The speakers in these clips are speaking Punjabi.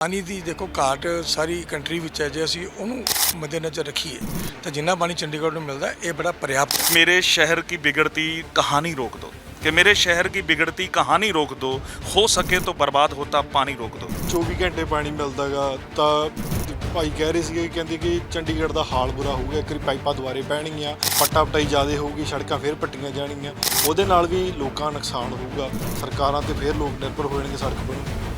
ਪਾਣੀ ਦੀ ਦੇਖੋ ਘਾਟ ਸਾਰੀ ਕੰਟਰੀ ਵਿੱਚ ਹੈ ਜੇ ਅਸੀਂ ਉਹਨੂੰ ਮੱਦੇਨਜ਼ਰ ਰੱਖੀਏ ਤਾਂ ਜਿੰਨਾ ਪਾਣੀ ਚੰਡੀਗੜ੍ਹ ਨੂੰ ਮਿਲਦਾ ਇਹ ਬੜਾ ਪਰਿਆਪਤ ਹੈ मेरे शहर की बिगड़ती कहानी रोक दो कि मेरे शहर की बिगड़ती कहानी रोक दो हो सके तो बर्बाद होता पानी रोक दो 24 ਘੰਟੇ ਪਾਣੀ ਮਿਲਦਾਗਾ ਤਾਂ ਭਾਈ ਕਹਿ ਰਹੇ ਸੀਗੇ ਕਹਿੰਦੇ ਕਿ ਚੰਡੀਗੜ੍ਹ ਦਾ ਹਾਲ ਬੁਰਾ ਹੋਊਗਾ ਇੱਕ ਵਾਰੀ ਪਾਈਪਾਂ ਦੁਆਰੇ ਪੈਣਗੀਆਂ ਪੱਟਾ ਪਟਾਈ ਜ਼ਿਆਦਾ ਹੋਊਗੀ ਸੜਕਾਂ ਫੇਰ ਪੱਟੀਆਂ ਜਾਣਗੀਆਂ ਉਹਦੇ ਨਾਲ ਵੀ ਲੋਕਾਂ ਦਾ ਨੁਕਸਾਨ ਹੋਊਗਾ ਸਰਕਾਰਾਂ ਤੇ ਫੇਰ ਲੋਕ ਨਿਰਭਰ ਹੋ ਜਾਣਗੇ ਸੜਕ ਬਣੂ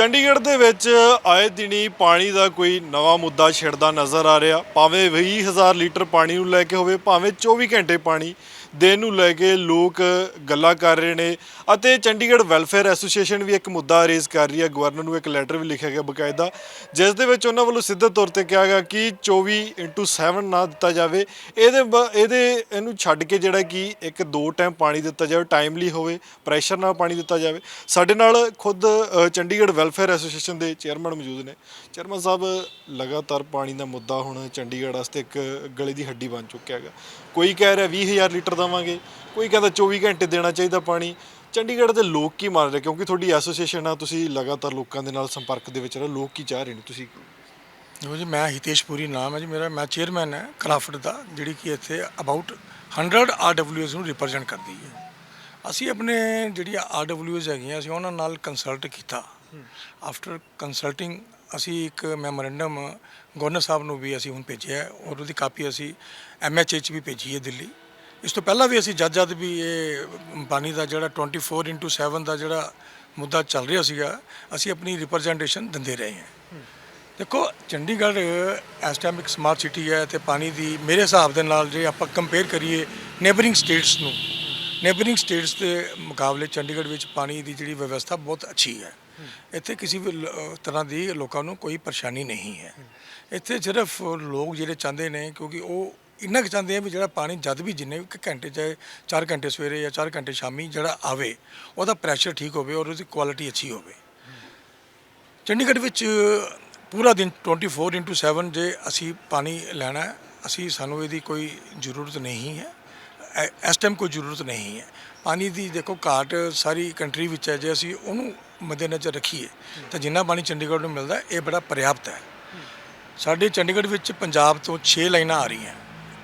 ਚੰਡੀਗੜ੍ਹ ਦੇ ਵਿੱਚ ਆਏ ਦਿਨੀ ਪਾਣੀ ਦਾ ਕੋਈ ਨਵਾਂ ਮੁੱਦਾ ਛਿੜਦਾ ਨਜ਼ਰ ਆ ਰਿਹਾ। ਭਾਵੇਂ 20000 ਲੀਟਰ ਪਾਣੀ ਨੂੰ ਲੈ ਕੇ ਹੋਵੇ, ਭਾਵੇਂ 24 ਘੰਟੇ ਪਾਣੀ ਦੇਣ ਨੂੰ ਲੈ ਕੇ ਲੋਕ ਗੱਲਾਂ ਕਰ ਰਹੇ ਨੇ ਅਤੇ ਚੰਡੀਗੜ੍ਹ ਵੈਲਫੇਅਰ ਐਸੋਸੀਏਸ਼ਨ ਵੀ ਇੱਕ ਮੁੱਦਾ ਰੇਜ਼ ਕਰ ਰਹੀ ਹੈ। ਗਵਰਨਰ ਨੂੰ ਇੱਕ ਲੈਟਰ ਵੀ ਲਿਖਿਆ ਗਿਆ ਬਕਾਇਦਾ, ਜਿਸ ਦੇ ਵਿੱਚ ਉਹਨਾਂ ਵੱਲੋਂ ਸਿੱਧੇ ਤੌਰ ਤੇ ਕਿਹਾ ਗਿਆ ਕਿ 24/7 ਨਾ ਦਿੱਤਾ ਜਾਵੇ। ਇਹਦੇ ਬ- ਇਹਦੇ, ਇਹਨੂੰ ਛੱਡ ਕੇ ਜਿਹੜਾ ਕਿ ਇੱਕ ਦੋ ਟਾਈਮ ਪਾਣੀ ਦਿੱਤਾ ਜਾਵੇ ਟਾਈਮਲੀ ਹੋਵੇ ਪ੍ਰੈਸ਼ਰ ਨਾਲ ਪਾਣੀ ਦਿੱਤਾ ਜਾਵੇ। ਸਾਡੇ ਨਾਲ ਖੁਦ ਚੰਡੀਗੜ੍ਹ ਵੈਲਫੇਅਰ ਐਸੋਸੀਏਸ਼ਨ ਦੇ ਚੇਅਰਮੈਨ ਮੌਜੂਦ ਨੇ। ਚੇਅਰਮੈਨ ਸਾਹਿਬ ਲਗਾਤਾਰ ਪਾਣੀ ਦਾ ਮੁੱਦਾ ਹੁਣ ਚੰਡੀਗੜ੍ਹ ਵਾਸਤੇ ਇੱਕ ਗਲੇ ਦੀ ਹੱਡੀ ਬਣ ਚੁੱਕਿਆ ਹੈਗਾ। ਕੋਈ ਕਹਿ ਰਿਹਾ 20000 ਲੀਟਰ ਦੇਵਾਂਗੇ ਕੋਈ ਕਹਿੰਦਾ 24 ਘੰਟੇ ਦੇਣਾ ਚਾਹੀਦਾ ਪਾਣੀ। ਚੰਡੀਗੜ੍ਹ ਦੇ ਲੋਕ ਕੀ ਮੰਨ ਰਹੇ? ਕਿਉਂਕਿ ਤੁਹਾਡੀ ਐਸੋਸੀਏਸ਼ਨ ਆ ਤੁਸੀਂ ਲਗਾਤਾਰ ਲੋਕਾਂ ਦੇ ਨਾਲ ਸੰਪਰਕ ਦੇ ਵਿੱਚ ਰਹੋ ਲੋਕ ਕੀ ਚਾਹ ਰਹੇ ਨੇ ਤੁਸੀਂ? ਦੇਖੋ ਜੀ ਮੈਂ ਹਿਤੇਸ਼ ਪੁਰੀ ਨਾਮ ਹੈ ਜੀ ਮੇਰਾ ਮੈਂ ਚੇਅਰਮੈਨ ਹੈ ਕਰਾਫਟ ਦਾ ਜਿਹੜੀ ਕਿ ਇੱਥੇ ਅਬਾਊਟ 100 ਆਰਡਬਲਯੂਐਸ ਨੂੰ ਰਿਪਰੈਜ਼ੈਂਟ ਕਰਦੀ ਹੈ। ਅਸੀਂ ਆਪਣੇ ਜਿਹੜੀ ਆਰਡਬਲਯੂਐਸ ਹੈਗੀਆਂ ਅਸੀਂ ਉਹਨਾਂ ਨਾਲ ਕੰਸਲਟ ਕੀਤਾ। ਆਫਟਰ ਕੰਸਲਟਿੰਗ ਅਸੀਂ ਇੱਕ ਮੈਮੋਰੈਂਡਮ ਗਵਰਨਰ ਸਾਹਿਬ ਨੂੰ ਵੀ ਅਸੀਂ ਹੁਣ ਭੇਜਿਆ ਔਰ ਉਹਦੀ ਕਾਪੀ ਅਸੀਂ ਐਮਐਚਏ ਚ ਵੀ ਭੇਜੀ ਹੈ ਦਿੱਲੀ। ਇਸ ਤੋਂ ਪਹਿਲਾਂ ਵੀ ਅਸੀਂ ਜਦ ਜਦ ਵੀ ਇਹ ਪਾਣੀ ਦਾ ਜਿਹੜਾ 24/7 ਦਾ ਜਿਹੜਾ ਮੁੱਦਾ ਚੱਲ ਰਿਹਾ ਸੀਗਾ, ਅਸੀਂ ਆਪਣੀ ਰਿਪਰੈਜ਼ੈਂਟੇਸ਼ਨ ਦਿੰਦੇ ਰਹੇ ਹਾਂ। ਦੇਖੋ, ਚੰਡੀਗੜ੍ਹ ਇਸ ਟਾਈਮ ਇੱਕ ਸਮਾਰਟ ਸਿਟੀ ਹੈ ਤੇ ਪਾਣੀ ਦੀ ਮੇਰੇ ਹਿਸਾਬ ਦੇ ਨਾਲ ਜੇ ਆਪਾਂ ਕੰਪੇਅਰ ਕਰੀਏ ਨੇਬਰਿੰਗ ਸਟੇਟਸ ਨੂੰ ਨੇਬਰਿੰਗ ਸਟੇਟਸ ਦੇ ਮੁਕਾਬਲੇ ਚੰਡੀਗੜ੍ਹ ਵਿੱਚ ਪਾਣੀ ਦੀ ਜਿਹੜੀ ਵਿਵਸਥਾ ਬਹੁਤ ਅੱਛੀ ਹੈ। ਇੱਥੇ ਕਿਸੇ ਵੀ ਲ- ਅਹ ਤਰ੍ਹਾਂ ਦੀ ਲੋਕਾਂ ਨੂੰ ਕੋਈ ਪਰੇਸ਼ਾਨੀ ਨਹੀਂ ਹੈ। ਇੱਥੇ ਸਿਰਫ ਲੋਕ ਜਿਹੜੇ ਚਾਹੁੰਦੇ ਨੇ ਕਿਉਂਕਿ ਉਹ ਇੰਨਾ ਕੁ ਚਾਹੁੰਦੇ ਆ ਵੀ ਜਿਹੜਾ ਪਾਣੀ ਜਦ ਵੀ ਜਿੰਨੇ ਵੀ ਘੰਟੇ ਚਾਹੇ 4 ਘੰਟੇ ਸਵੇਰੇ ਜਾਂ 4 ਘੰਟੇ ਸ਼ਾਮੀ ਜਿਹੜਾ ਆਵੇ ਉਹਦਾ ਪ੍ਰੈਸ਼ਰ ਠੀਕ ਹੋਵੇ ਔਰ ਉਹਦੀ ਕੁਆਲਿਟੀ ਅੱਛੀ ਹੋਵੇ। ਚੰਡੀਗੜ੍ਹ ਵਿੱਚ ਪੂਰਾ ਦਿਨ 24/7 ਜੇ ਅਸੀਂ ਪਾਣੀ ਲੈਣਾ ਹੈ, ਅਸੀਂ ਸਾਨੂੰ ਇਹਦੀ ਕੋਈ ਜ਼ਰੂਰਤ ਨਹੀਂ ਹੈ। ਐ- ਇਸ ਟਾਈਮ ਕੋਈ ਜ਼ਰੂਰਤ ਨਹੀਂ ਹੈ। ਪਾਣੀ ਦੀ ਦੇਖੋ ਘਾਟ ਸਾਰੀ ਕੰਟਰੀ ਵਿੱਚ ਹੈ ਜੇ ਅਸੀਂ ਉਹਨੂੰ ਮੱਦੇਨਜ਼ਰ ਰੱਖੀਏ, ਤਾਂ ਜਿੰਨਾ ਪਾਣੀ ਚੰਡੀਗੜ੍ਹ ਨੂੰ ਮਿਲਦਾ, ਇਹ ਬੜਾ ਪਰਿਆਪਤ ਹੈ। ਸਾਡੇ ਚੰਡੀਗੜ੍ਹ ਵਿੱਚ ਪੰਜਾਬ ਤੋਂ 6 ਲਾਈਨਾਂ ਆ ਰਹੀਆਂ।